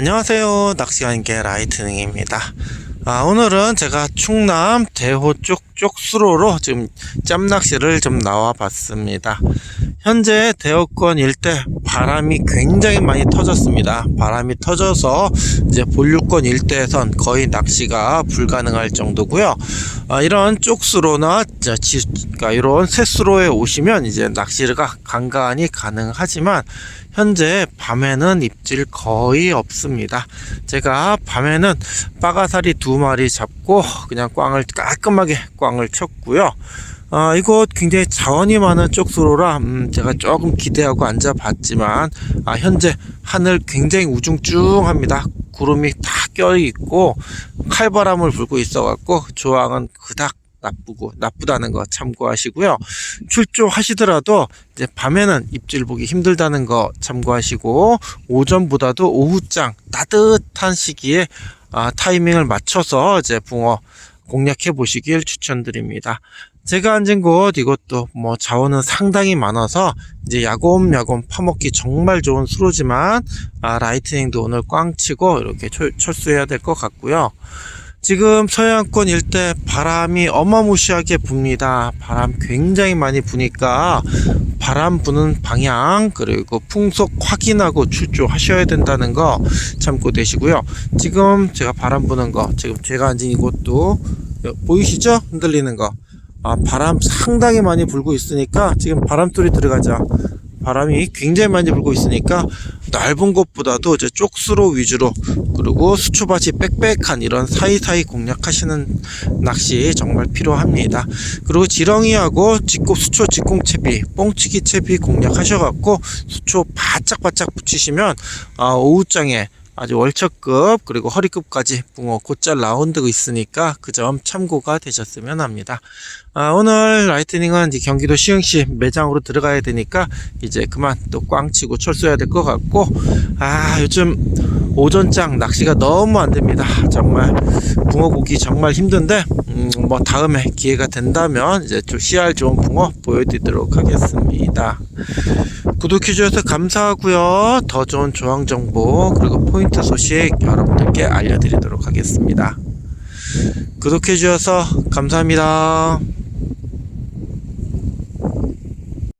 안녕하세요. 낚시관계 라이트닝입니다. 아, 오늘은 제가 충남 대호 쪽 쪽수로로 지금 짬낚시를 좀 나와 봤습니다. 현재 대호권 일대 바람이 굉장히 많이 터졌습니다. 바람이 터져서 이제 본류권 일대에선 거의 낚시가 불가능할 정도고요. 아, 이런 쪽수로나 자, 지, 그러니까 이런 새수로에 오시면 이제 낚시가 간간히 가능하지만 현재 밤에는 입질 거의 없습니다. 제가 밤에는 빠가사리 두 마리 잡고 그냥 꽝을 깔끔하게 꽝을 쳤고요. 아, 이곳 굉장히 자원이 많은 쪽수로라 음, 제가 조금 기대하고 앉아봤지만 아, 현재 하늘 굉장히 우중충합니다. 구름이 다 껴있고 칼바람을 불고 있어갖고 조항은 그닥 나쁘고 나쁘다는 거 참고하시고요. 출조하시더라도 이제 밤에는 입질 보기 힘들다는 거 참고하시고 오전보다도 오후장 따뜻한 시기에 아, 타이밍을 맞춰서 이제 붕어 공략해 보시길 추천드립니다. 제가 앉은 곳 이것도 뭐 자원은 상당히 많아서 이제 야곰야곰 파먹기 정말 좋은 수로지만 아, 라이트닝도 오늘 꽝 치고 이렇게 철, 철수해야 될 것 같고요. 지금 서해안권 일대 바람이 어마무시하게 붑니다. 바람 굉장히 많이 부니까 바람 부는 방향 그리고 풍속 확인하고 출조하셔야 된다는 거 참고 되시고요. 지금 제가 바람 부는 거 지금 제가 앉은 이곳도 보이시죠? 흔들리는 거. 아, 바람 상당히 많이 불고 있으니까 지금 바람소리 들어가자. 바람이 굉장히 많이 불고 있으니까 넓은 곳보다도 이제 쪽수로 위주로 그리고 수초밭이 빽빽한 이런 사이사이 공략하시는 낚시 정말 필요합니다. 그리고 지렁이하고 직고 수초 직공채비 뽕치기 채비 공략하셔갖고 수초 바짝바짝 붙이시면 아, 오후장에 아주 월척급 그리고 허리급까지 붕어 곧잘 라운드가 있으니까 그 점 참고가 되셨으면 합니다. 아, 오늘 라이트닝은 이제 경기도 시흥시 매장으로 들어가야 되니까 이제 그만 또 꽝치고 철수해야 될 것 같고 아 요즘 오전장 낚시가 너무 안 됩니다. 정말 붕어 보기 정말 힘든데 음, 뭐 다음에 기회가 된다면 이제 좀 씨알 좋은 붕어 보여드리도록 하겠습니다. 구독해 주셔서 감사하고요. 더 좋은 조항 정보 그리고 포인트 소식 여러분들께 알려드리도록 하겠습니다. 구독해 주셔서 감사합니다.